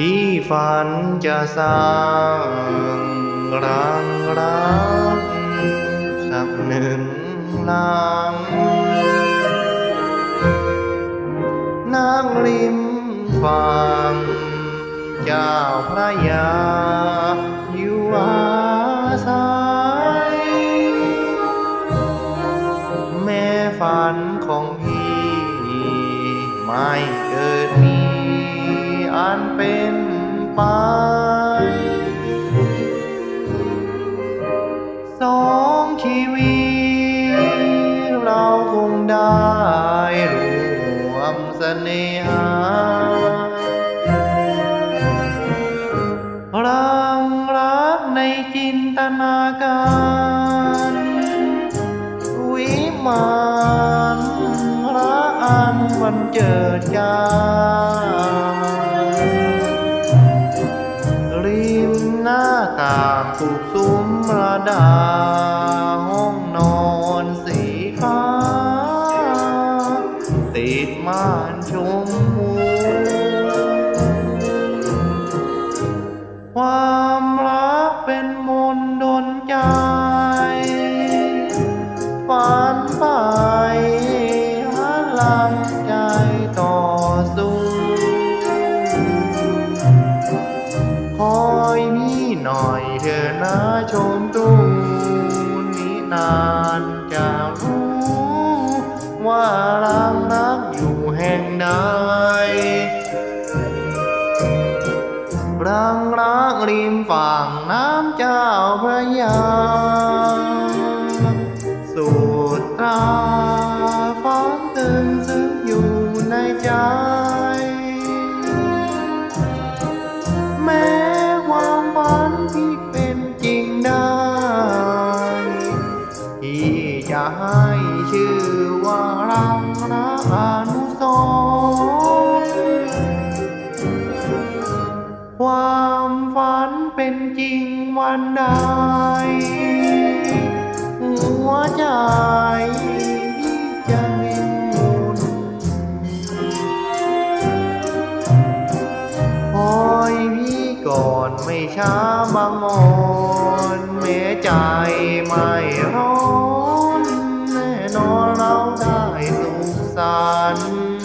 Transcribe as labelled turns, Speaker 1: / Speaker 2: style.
Speaker 1: พี่ฝันจะสร้างรังรักสักหนึ่งหลังนั่งริมฝั่งเจ้าพระยาอยู่อาศัยแม่ฝันของพี่ไม่เกิดมี ไป สองชีวิต เราคงได้รวมเสน่หารังรักในจินตนาการวิมานรักอันวันเจิดจา ระดาห้องนอนสีฟ้า ติดม่านชมพูควา น่อยเธอนะชมตูนี้นานจะรู้ ว่ารังรักอยู่แห่งใดรังรักริมฝั่งน้ำเจ้าพระยาสุดตรา อนุสรความฝันเป็นจริงวันใด หัวใจที่จะวินหมุนคอยพี่ก่อนไม่ช้าบางอ่อนแม้ใจไม่ร้อัน